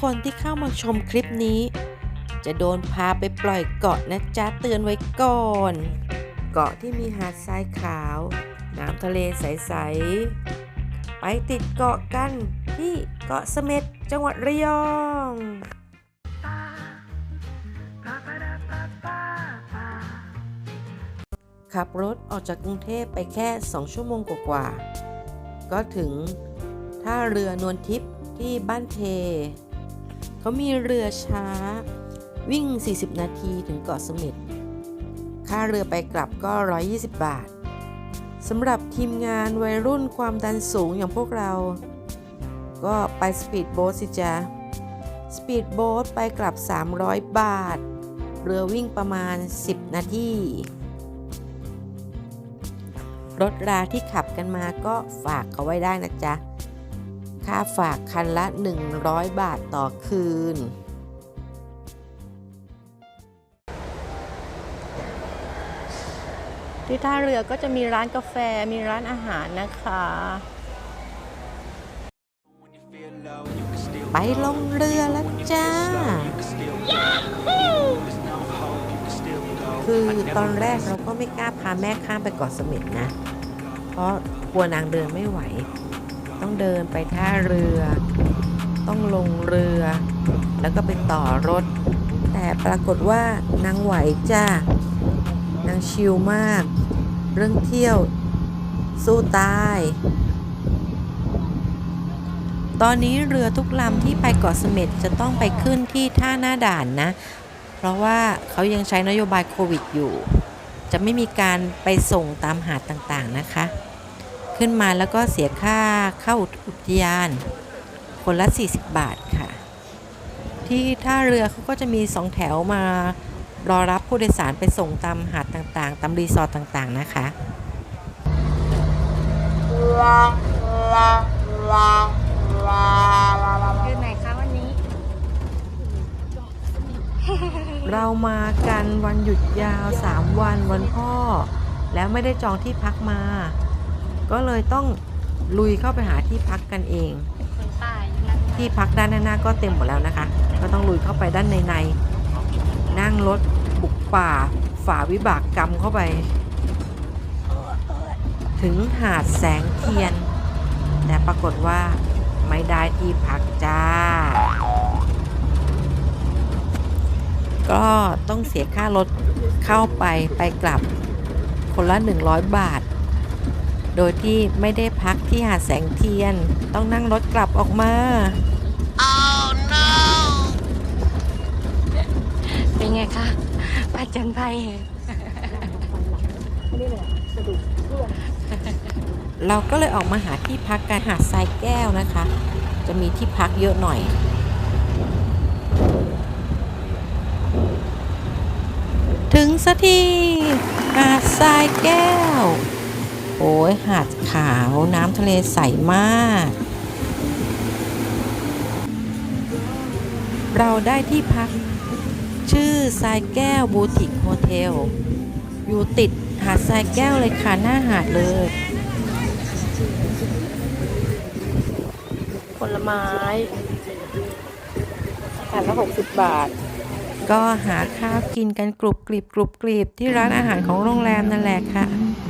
คนที่เข้ามาชมคลิปนี้ จะโดนพาไปปล่อยเกาะนะจ๊ะเตือนไว้ก่อน เกาะที่มีหาดทรายขาว น้ำทะเลใส ๆ ไปติดเกาะกันที่เกาะเสม็ดจังหวัดระยองขับรถออกจากกรุงเทพไปแค่ 2 ชั่วโมงกว่าๆ ก็ถึงท่าเรือนวลทิพย์ที่บ้านเท เขามีเรือช้า วิ่ง 40 นาทีถึงเกาะเสม็ด ค่าเรือไปกลับก็ 120 บาทสำหรับทีมงานวัยรุ่นความดันสูงอย่างพวกเรา ก็ไปสปีดโบ๊ทสิจ๊ะ สปีดโบ๊ทไปกลับ 300 บาท เรือวิ่งประมาณ 10 นาทีรถราที่ขับกันมาก็ฝากเขาไว้ได้นะจ๊ะ ค่าฝากคันละ 100 บาทต่อคืน ที่ท่าเรือก็จะมีร้านกาแฟมีร้านอาหารนะคะ ไปลงเรือแล้วจ้า คือตอนแรกเราก็ไม่กล้าพาแม่ข้ามไปเกาะเสม็ดนะ เพราะกลัวนางเดินไม่ไหว ต้องเดินไปท่าเรือ ต้องลงเรือ แล้วก็ไปต่อรถ แต่ปรากฏว่านางไหวจ้านางชิลมาก เรื่องเที่ยว สู้ตาย ตอนนี้เรือทุกลำที่ไปเกาะเสม็ดจะต้องไปขึ้นที่ท่าหน้าด่านนะ เพราะว่าเขายังใช้นโยบายโควิดอยู่ จะไม่มีการไปส่งตามหาดต่างๆนะคะ ขึ้นมาแล้วก็เสียค่าเข้าอุทยาน คนละ 40 บาทค่ะ ที่ท่าเรือเขาก็จะมีสองแถวมารอรับผู้โดยสารไปส่งตามหาดต่างๆ ตามรีสอร์ทต่างๆนะคะอยู่ไหนคะวันนี้เรามากันวันหยุดยาว 3 วันวันพ่อ แล้วไม่ได้จองที่พักมา ก็เลยต้องลุยเข้าไปหาที่พักกันเองคนใต้นั่งที่พักด้านหน้าก็เต็มหมดแล้วนะคะ ก็ต้องลุยเข้าไปด้านในในๆนั่งรถบุกป่าฝ่าวิบากกรรมเข้าไป ถึงหาดแสงเทียน แต่ปรากฏว่าไม่ได้ที่พักจ้า ก็ต้องเสียค่ารถเข้าไปไปกลับคนละ 100 บาท โดยที่ไม่ได้พักที่หาดแสงเทียน ต้องนั่งรถกลับออกมาเป็นไงคะป้าจันไพเราก็เลยออกมาหาที่พักกันหาดทรายแก้วนะคะ จะมีที่พักเยอะหน่อยถึงสักทีหาดทรายแก้ว โอ้ยหาดขาวน้ำทะเลใสมาก เราได้ที่พัก ชื่อทรายแก้วบูติกโฮเทล อยู่ติดหาดทรายแก้วเลยค่ะ หน้าหาดเลย ผลไม้ถาดละ60บาท ก็หาข้าวกินกันกรุบกริบกรุบกริบที่ร้านอาหารของโรงแรมนั่นแหละค่ะ Don't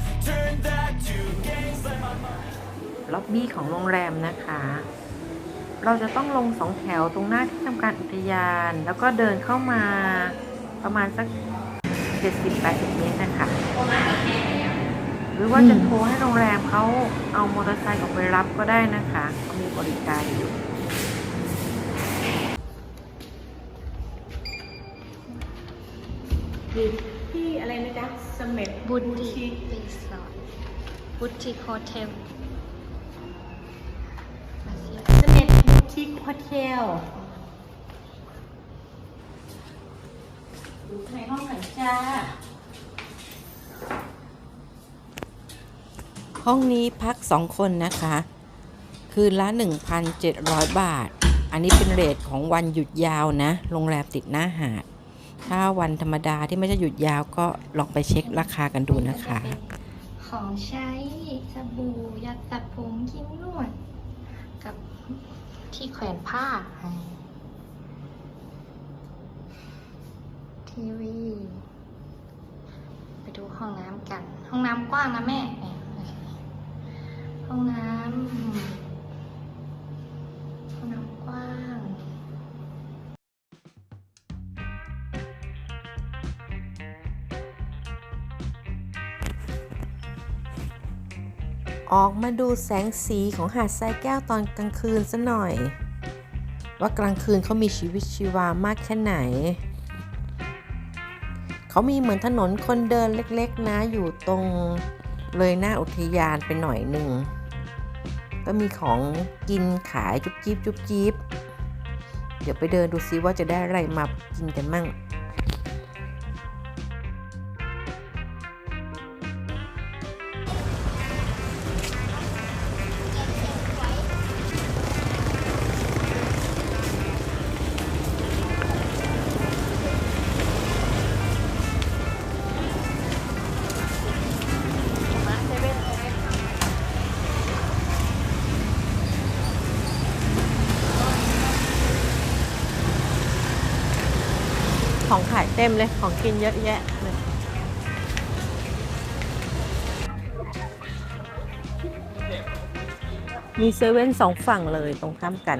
Turn that to gains, let my mind ล็อบบี้ของโรงแรมนะคะ เราจะต้องลงสองแถวตรงหน้าที่ทำการอุทยาน แล้วก็เดินเข้ามาประมาณสัก 70-80 เมตรนะคะหรือว่าจะโทรให้โรงแรมเขาเอามอเตอร์ไซค์ออกไปรับก็ได้นะคะเขามีบริการอยู่ที่อะไรนะจ๊ะเสม็ดบุญทีรีสอร์ทบุติโฮเทลเสม็ดบุติกโฮเทลดูในห้องหน่อยจ้า ห้องนี้พัก2คนนะคะ คืนละ 1,700 บาท อันนี้เป็นเรทของวันหยุดยาวนะ โรงแรมติดหน้าหาด ถ้าวันธรรมดาที่ไม่ใช่หยุดยาวก็ลองไปเช็คราคากันดูนะคะ ของใช้สบู่ยาสระผมครีมนวด กับที่แขวนผ้า ทีวี ไปดูห้องน้ำกัน ห้องน้ำกว้างนะแม่ ห้องน้ำ ออกมาดูแสงสีของหาดทรายแก้วตอนกลางคืนซะหน่อย ว่ากลางคืนเขามีชีวิตชีวามากแค่ไหน เขามีเหมือนถนนคนเดินเล็กๆนะอยู่ตรงเลยหน้าอุทยานไปหน่อยหนึ่ง ก็มีของกินขายจุ๊บจิ๊บจุ๊บจิ๊บเดี๋ยวไปเดินดูซิว่าจะได้อะไรมากินกันมั่ง ต็มเลยของกินเยอะแยะเลยมีเซเว่นสองฝั่งเลยตรงข้ามกัน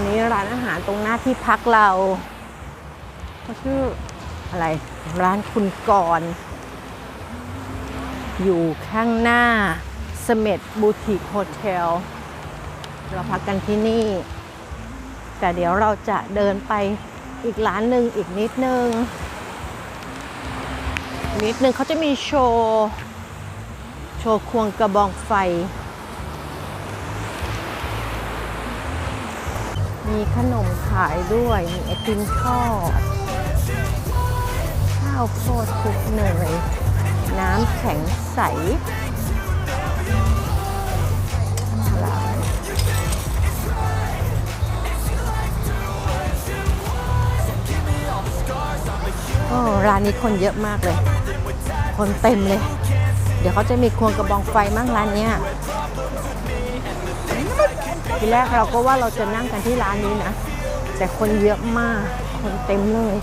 นนี้ร้านอาหารตรงหน้าที่พักเราเขาชื่ออะไร ร้านคุณกร อยู่ข้างหน้าเสเม็ดบูติกโฮเทล เราพักกันที่นี่ แต่เดี๋ยวเราจะเดินไปอีกร้านหนึ่งอีกนิดนึง นิดนึงเขาจะมีโชว์ โชว์ควงกระบองไฟ มีขนมขายด้วย มีไอติมทอด ข้าวโพดคลุกเนย น้ำแข็งใสร้านโอ้ร้านนี้คนเยอะมากเลย คนเต็มเลย เดี๋ยวเขาจะมีควงกระบองไฟมั่งร้านเนี้ย ทีแรกเราก็ว่าเราจะนั่งกันที่ร้านนี้นะ แต่คนเยอะมาก คนเต็มเลย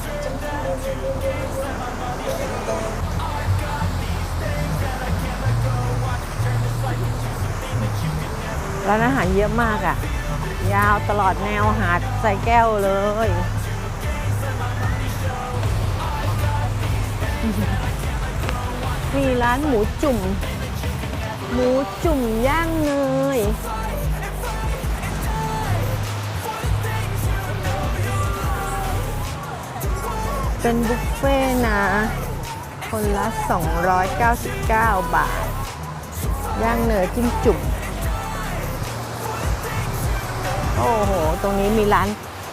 ร้านอาหารเยอะมากอะ่ะ ยาวตลอดแนวหาดใส่แก้วเลยมีร้านหมูจุ่ม หมูจุ่มย่างเนย เป็นบุฟเฟ่ต์นะ คนละ 299 บาท ย่างเนื้อจิ้มจุ่มโอ้โห ตรงนี้มีร้าน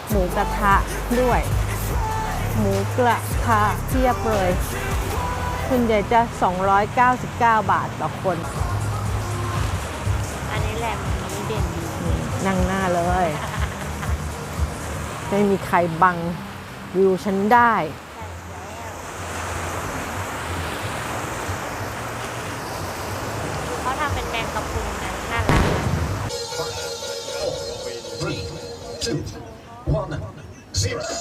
หมูกระทะด้วย หมูกระทะเทียบเลยคุณใหญ่จะ 299 บาทต่อคน อันนี้แหละมันเด่นนั่งหน้าเลย ไม่มีใครบัง วิวฉันได้ เขาทำเป็นแมงกะพรุนนะน่ารักนะ Three, two, one, zero.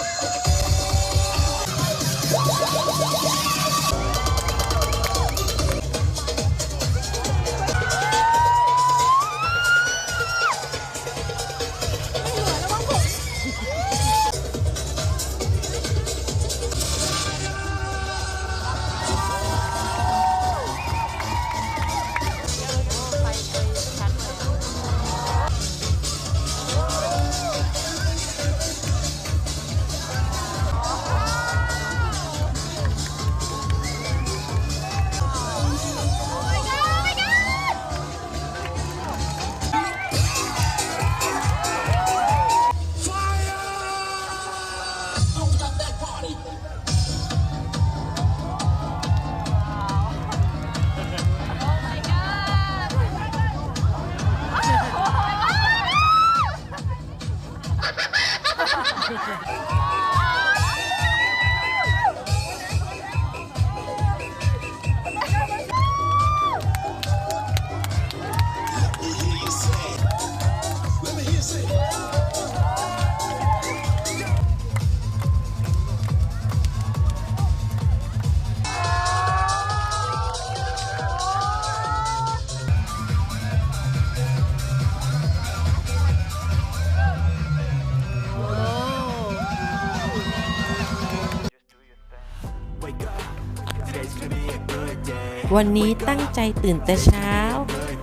วันนี้ตั้งใจตื่นแต่เช้า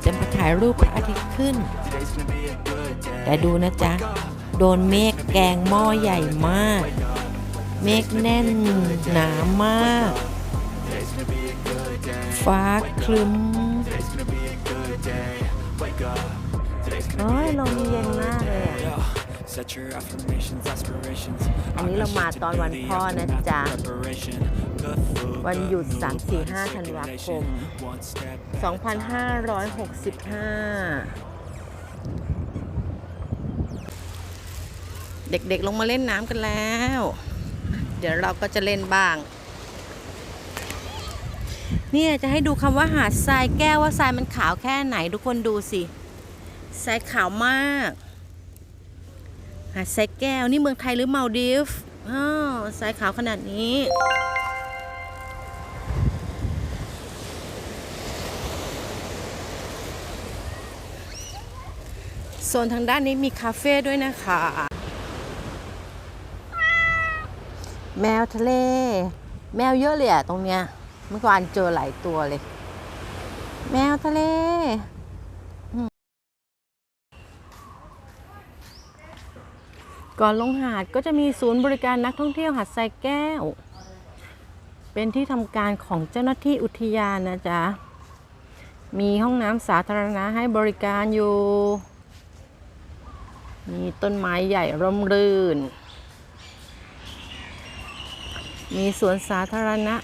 จะมาถ่ายรูปพระอาทิตย์ขึ้น แต่ดูนะจ๊ะ โดนเมฆแกงหม้อใหญ่มาก เมฆแน่นหนามาก ฟ้าคลึ้มโอ้ยลม อันนี้เรามาตอนวันพ่อนะจ๊ะ Preparation, good food, วันหยุด 3-4-5 ธันวาคม one step 2565 เด็กๆลงมาเล่นน้ำกันแล้ว เดี๋ยวเราก็จะเล่นบ้าง เนี่ยจะให้ดูคำว่าหาดทรายแก้วว่าทรายมันขาวแค่ไหนทุกคนดูสิ ทรายขาวมาก หาดทรายแก้วนี่เมืองไทยหรือมาดีฟอ้าวทรายขาวขนาดนี้โซนทางด้านนี้มีคาเฟ่ด้วยนะคะ แมวทะเล แมวเยอะเลยอะตรงเนี้ยเมื่อวานเจอหลายตัวเลย แมวทะเลอืม ก่อนลงหาดก็จะมีศูนย์บริการนักท่องเที่ยวหาดทรายแก้ว เป็นที่ทำการของเจ้าหน้าที่อุทยานนะจ๊ะ มีห้องน้ำสาธารณะให้บริการอยู่มีต้นไม้ใหญ่ร่มรื่น มีสวนสาธารณะ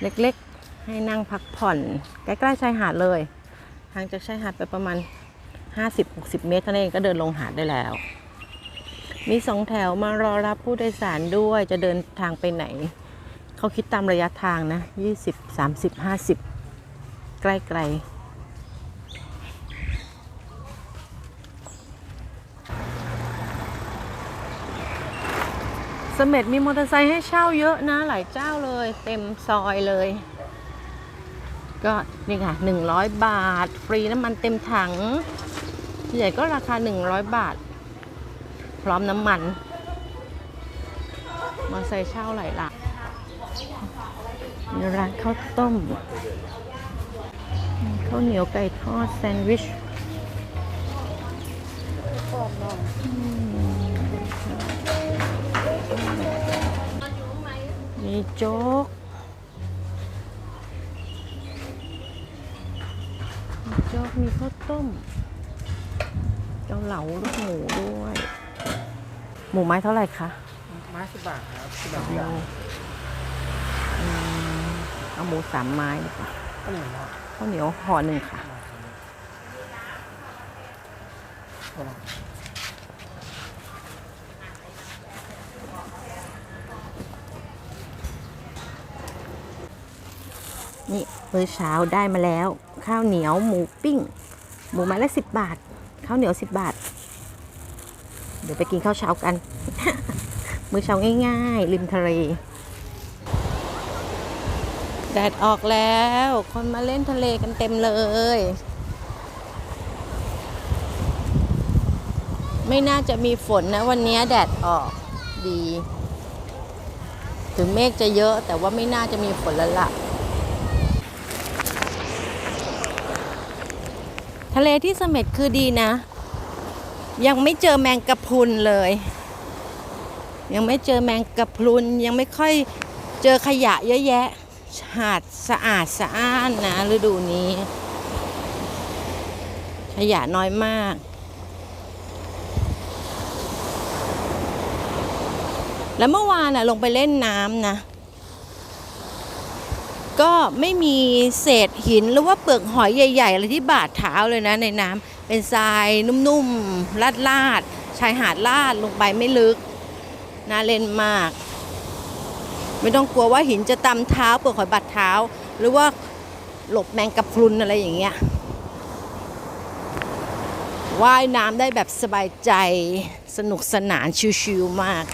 เล็กๆ ให้นั่งพักผ่อน ใกล้ๆชายหาดเลยห่างจากชายหาดไปประมาณ 50-60 เมตรเท่านั้นเองก็เดินลงหาดได้แล้ว มีสองแถวมารอรับผู้โดยสารด้วยจะเดินทางไปไหน เขาคิดตามระยะทางนะ 20 30 50 ใกล้ๆเสม็ดมีมอเตอร์ไซค์ให้เช่าเยอะนะ หลายเจ้าเลย เต็มซอยเลย ก็นี่ค่ะ 100 บาท ฟรีน้ำมันเต็มถังใหญ่ก็ราคา 100 บาท ร้อมน้ำมันมอเตอร์ไซค์เช่าหลายหลักมีร้านข้าวต้มข้าวเหนียวไก่ทอดแซนด์วิชมีโจ๊กมีโจ๊กมีข้าวต้มเกาเหลาลูกหมูด้วย หมูไม้เท่าไหร่คะไม้สิบบาทครับสิบบาทเอาอืมเอาหมูสามไม้ดีกว่าก็หนึ่งข้าวเหนียวห่อหนึ่งค่ะ นี่มื้อเช้าได้มาแล้ว ข้าวเหนียวหมูปิ้ง หมูไม้ละสิบบาท ข้าวเหนียวสิบบาท เดี๋ยวไปกินข้าวเช้ากัน มื้อเช้าง่ายๆ ริมทะเล แดดออกแล้ว คนมาเล่นทะเลกันเต็มเลย ไม่น่าจะมีฝนนะ วันนี้แดดออกดี ถึงเมฆจะเยอะแต่ว่าไม่น่าจะมีฝนแล้วล่ะทะเลที่เสม็ดคือดีนะ ยังไม่เจอแมงกะพรุนเลย ยังไม่เจอแมงกะพรุนยังไม่ค่อยเจอขยะเยอะแยะหาดสะอาดสะอ้านนะฤดูนี้ ขยะน้อยมากแล้วเมื่อวานน่ะลงไปเล่นน้ำนะ ก็ไม่มีเศษหินหรือว่าเปลือกหอยใหญ่ๆอะไรที่บาดเท้าเลยนะในน้ำ เป็นทรายนุ่มๆลาดๆชายหาดลาดลงไปไม่ลึก น่าเล่นมาก ไม่ต้องกลัวว่าหินจะตำเท้าเปลือกหอยบาดเท้า หรือว่าหลบแมงกะพรุนอะไรอย่างเงี้ยว่ายน้ำได้แบบสบายใจสนุกสนานชิวๆมาก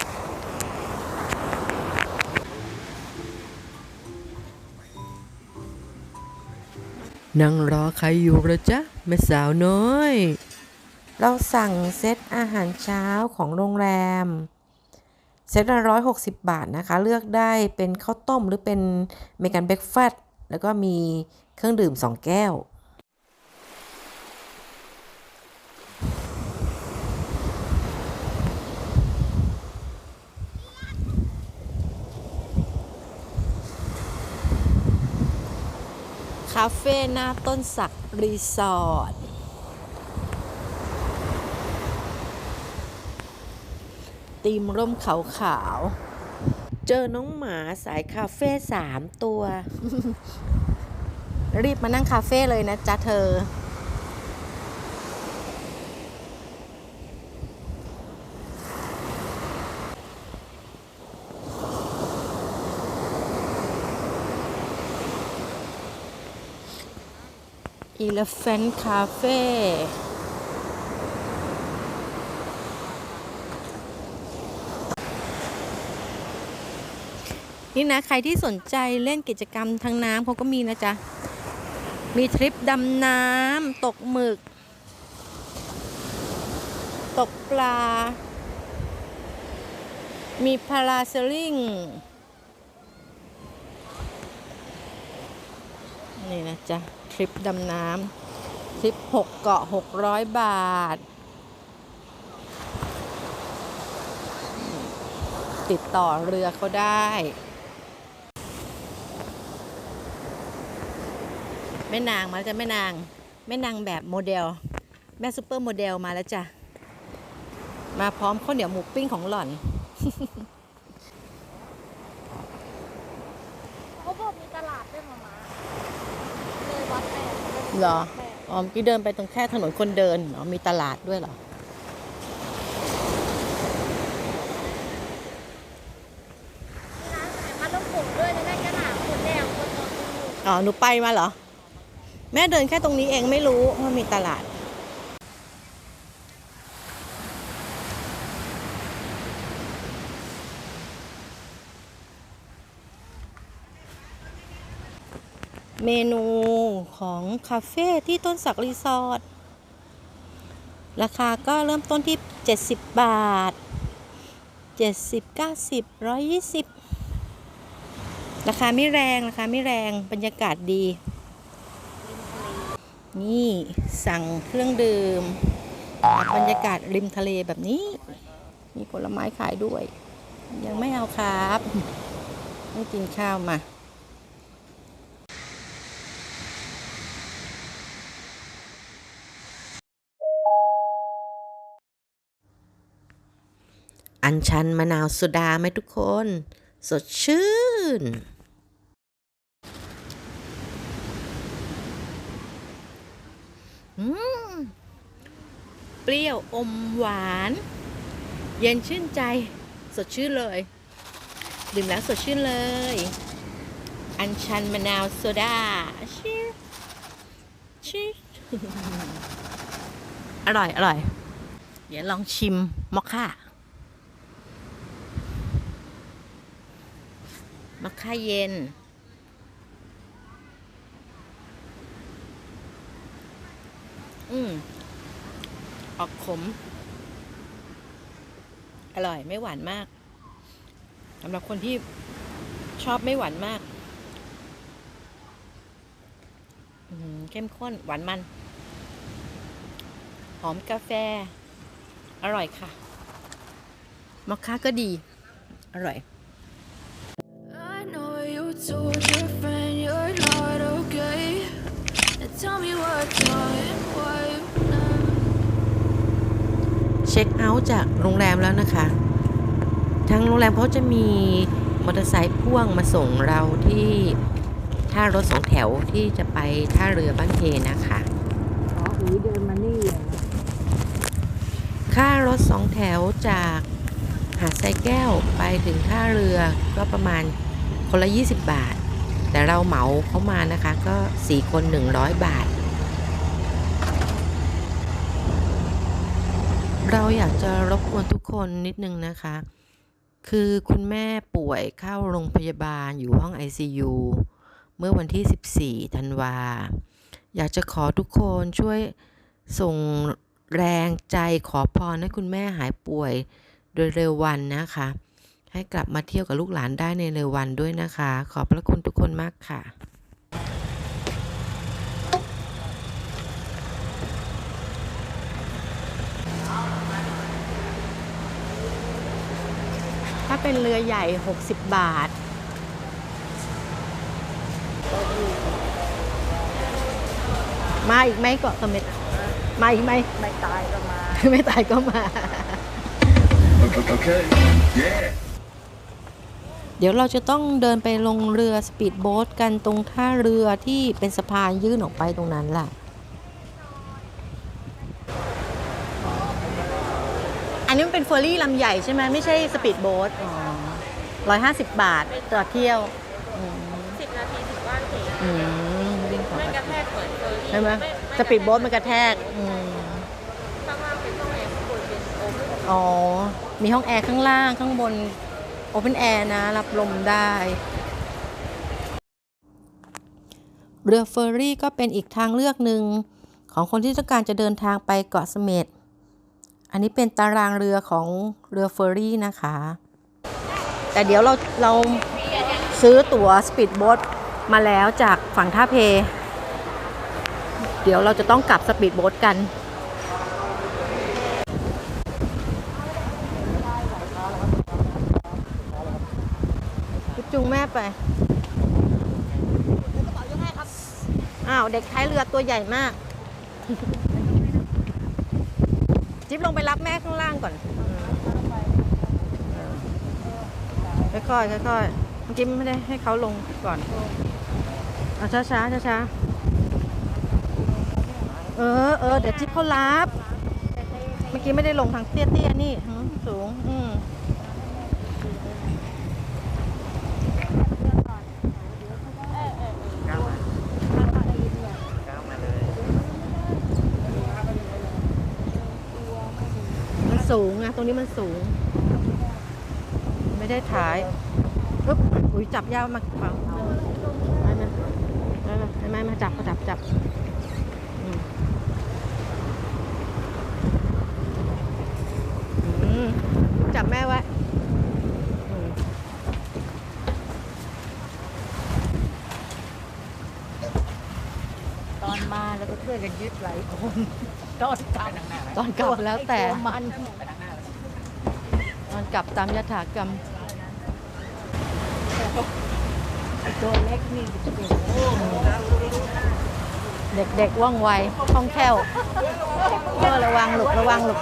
นั่งรอใครอยู่หรอจ๊ะ แม่สาวน้อย เราสั่งเซตอาหารเช้าของโรงแรม เซตละร้อยหกสิบบาทนะคะ เลือกได้เป็นข้าวต้มหรือเป็นเมกันเบรกฟาสต์แล้วก็มีเครื่องดื่มสองแก้ว คาเฟ่หน้าต้นสักรีสอร์ทตีมร่มขาวขาวๆเจอน้องหมาสายคาเฟ่สามตัว รีบมานั่งคาเฟ่เลยนะจ๊ะเธอ Elephant Cafe นี่นะ ใครที่สนใจเล่นกิจกรรมทางน้ำเขาก็มีนะจ๊ะ มีทริปดำน้ำตกหมึก ตกปลา มีพาราเซลลิงนี่นะจ๊ะ ทริปดำน้ำทริป6เกาะ 600 บาท ติดต่อเรือเขาได้แม่นางมาแล้วจ้ะแม่นางแม่นางแบบโมเดล แม่ซูเปอร์โมเดลมาแล้วจ้ะ มาพร้อมข้าวเหนียวหมูปิ้งของหล่อน เขาบอกมีตลาดด้วยมามาเลยวัดแม่ เหรอ อ๋อเมื่อกี้เดินไปตรงแค่ถนนคนเดินอ๋อมีตลาดด้วยเหรอ มาต้องปลูกด้วยจะได้กระหน่ำคนแดงคนนอนคนอยู่อ๋อ หนูไปมาเหรอ แม่เดินแค่ตรงนี้เองไม่รู้ว่ามีตลาด เมนูของคาเฟ่ที่ต้นสักรีสอร์ทราคาก็เริ่มต้นที่ 70 บาท 70 90 120 ราคาไม่แรงราคาไม่แรงบรรยากาศดี นี่สั่งเครื่องดื่มบรรยากาศริมทะเลแบบนี้ มีผลไม้ขายด้วย ยังไม่เอาครับต้องกินข้าวมา อัญชันมะนาวโซดาไหมทุกคน สดชื่น เปรี้ยวอมหวาน เย็นชื่นใจ สดชื่นเลย ดื่มแล้วสดชื่นเลยออัญชันมะนาวโซดาชิชิอร่อย อร่อย เดี๋ยวลองชิมมอคค่า มอคค่าเย็น อืม ออกขม อร่อยไม่หวานมากสำหรับคนที่ชอบไม่หวานมากมเข้มข้น หวานมัน หอมกาแฟ อร่อยค่ะมอคค่าก็ดี อร่อย เช็คเอาท์จากโรงแรมแล้วนะคะ ทางโรงแรมเขาจะมีมอเตอร์ไซค์พ่วงมาส่งเราที่ท่ารถสองแถวที่จะไปท่าเรือบ้านเพนะคะอ๋ออุ๋ยเดินมานี่เหรอค่ารถสองแถวจากหาดทรายแก้วไปถึงท่าเรือก็ประมาณ คนละ 20 บาท แต่เราเหมาเขามานะคะก็ 4 คน 100 บาท เราอยากจะรบกวนทุกคนนิดนึงนะคะ คือคุณแม่ป่วยเข้าโรงพยาบาลอยู่ห้อง ICU เมื่อวันที่ 14 ธันวา อยากจะขอทุกคนช่วยส่งแรงใจขอพรให้คุณแม่หายป่วยโดยเร็ววันนะคะ ให้กลับมาเที่ยวกับลูกหลานได้ในเร็ววันด้วยนะคะ ขอบพระคุณทุกคนมากค่ะถ้าเป็นเรือใหญ่ 60 บาท มาอีกไหมเกาะเสม็ดมาอีกไหมไม่ตายก็มา ไม่ตายก็มา Okay. Yeah. เดี๋ยวเราจะต้องเดินไปลงเรือสปีดโบ๊ทกันตรงท่าเรือที่เป็นสะพานยื่นออกไปตรงนั้นล่ะ อันนี้มันเป็นเฟอร์รี่ลำใหญ่ใช่ไหมไม่ใช่สปีดโบ๊ทอ๋อร้อยห้าสิบบาทต่อเที่ยวสิบนาทีถึงบ้านเพอืมวิ่งไม่กระแทกเหมือนเฟอร์รี่ใช่ไหมสปีดโบ๊ทมันกระแทกข้างล่างเป็นห้องแอร์ข้างบนเป็นโออ๋อ มีห้องแอร์ข้างล่างข้างบน โอเพนแอร์นะ รับลมได้ เรือเฟอร์รี่ก็เป็นอีกทางเลือกหนึ่งของคนที่ต้องการจะเดินทางไปเกาะเสม็ด อันนี้เป็นตารางเรือของเรือเฟอร์รี่นะคะ แต่เดี๋ยวเราเราซื้อตั๋วสปีดโบ๊ทมาแล้วจากฝั่งท่าเพ เดี๋ยวเราจะต้องกลับสปีดโบ๊ทกัน งแม่ไปอ้าวเด็กท้ายเรือตัวใหญ่มาก จิ๊บลงไปรับแม่ข้างล่างก่อนค่อยๆค่อยๆเมื่อกี้ไม่ได้ให้เขาลงก่อนเอาช้าช้าช้าช้าๆเออเออเดี๋ยวจิ๊บเขารับ เมื่อกี้ไม่ได้ลงทางเตี้ยๆนี่หืมสูงอืม มัน สูงอะตรงนี้มันสูง ไม่ได้ถ่ายปึ๊บอุ้ยจับยาวมาเปล่าไม่ไม่ไม่ไม่ไม่มาจับมาจับจับอืมอืมจับแม่ไว้อืมตอนมาแล้วก็ช่วยกันยึดหลายคนตอนกลับตอนกลับแล้วแต่ไอ้ตัวมันตอน กลับตามยถากรรม ตัวเล็กนี่จะเป็นเด็กๆว่องไวคล่องแคล่วเออระวังหลุกระวังหลุก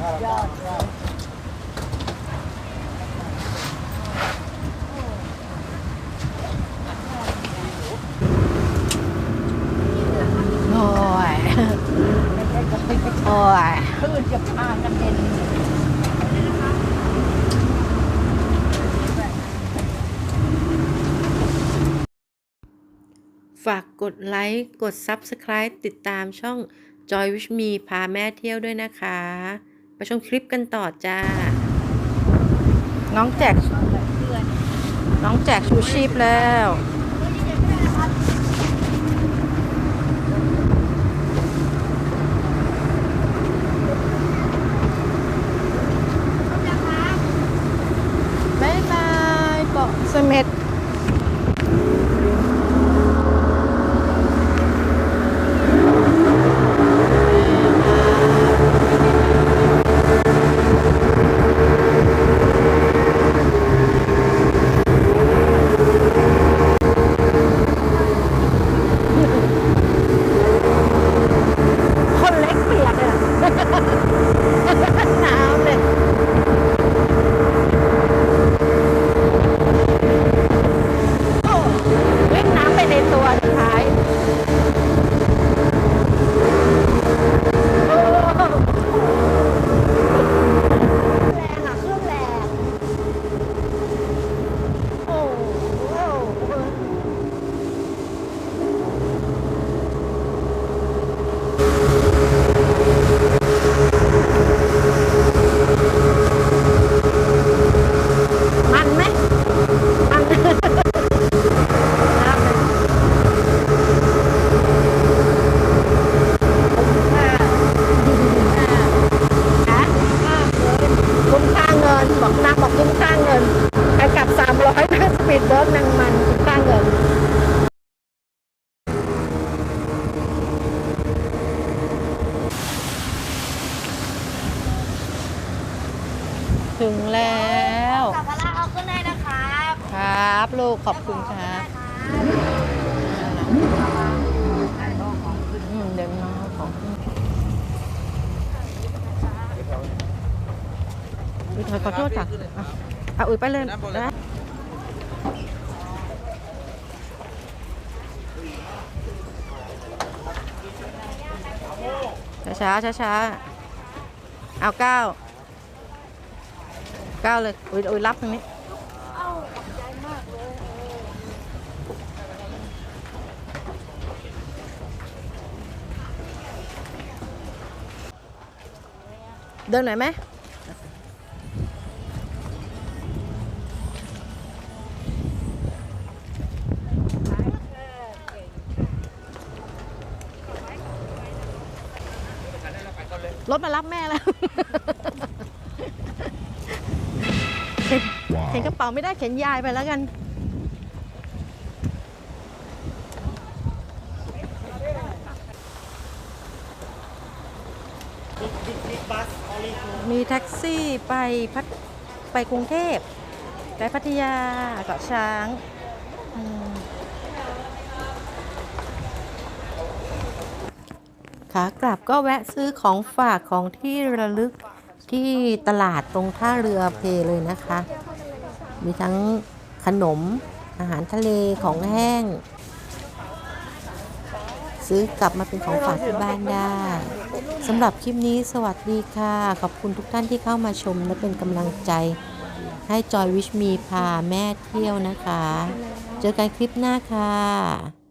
โอ้ อ้ยคลื่นจะพากันเด็นฝากกดไลค์ กด Subscribe ติดตามช่อง Joy Wish Me พาแม่เที่ยวด้วยนะคะ ไปชมคลิปกันต่อจ้า น้องแจก น้องแจกชูชีพแล้ว บ๊ายบาย เกาะเสม็ดคนเล็กเปียกอะ น้ำเลย โอ้เล่นน้ำไปในตัวสุดท้ายโอ้แรงอะเครื่องแรงโอ้โหมันไหมมัน น้ำเลยคุ้มค่าเงินบอกนางบอกคุ้มค่าเงินไปกลับ 300นั่งสปีดโบ๊ทนางมันคุ้มค่าเงิน ถึงแล้ว สัมภาระเอาขึ้นได้นะครับ ครับ ลูก ขอบคุณครับอืมเดี๋ยวน้องเอาของขึ้นอุ๊ยขอขอโทษค่ะอะอะอุ้ยไปเลยนะช้าช้าช้าๆเอาเก้าเก้าเลยอุ้ยอุ้ยรับตรงนี้ เดินหน่อยไหมรถมารับแม่แล้ว เข็นกระเป๋าไม่ได้เข็นยายไปแล้วกัน มีแท็กซี่ไปพัทไปกรุงเทพไปพัทยาเกาะช้างขากลับก็แวะซื้อของฝากของที่ระลึกที่ตลาดตรงท่าเรือเพเลยนะคะ มีทั้งขนมอาหารทะเลของแห้ง ซื้อกลับมาเป็นของฝากที่บ้านได้สำหรับคลิปนี้สวัสดีค่ะ ขอบคุณทุกท่านที่เข้ามาชมและเป็นกำลังใจ ให้จอยวิชมีพาแม่เที่ยวนะคะ เจอกันคลิปหน้าค่ะ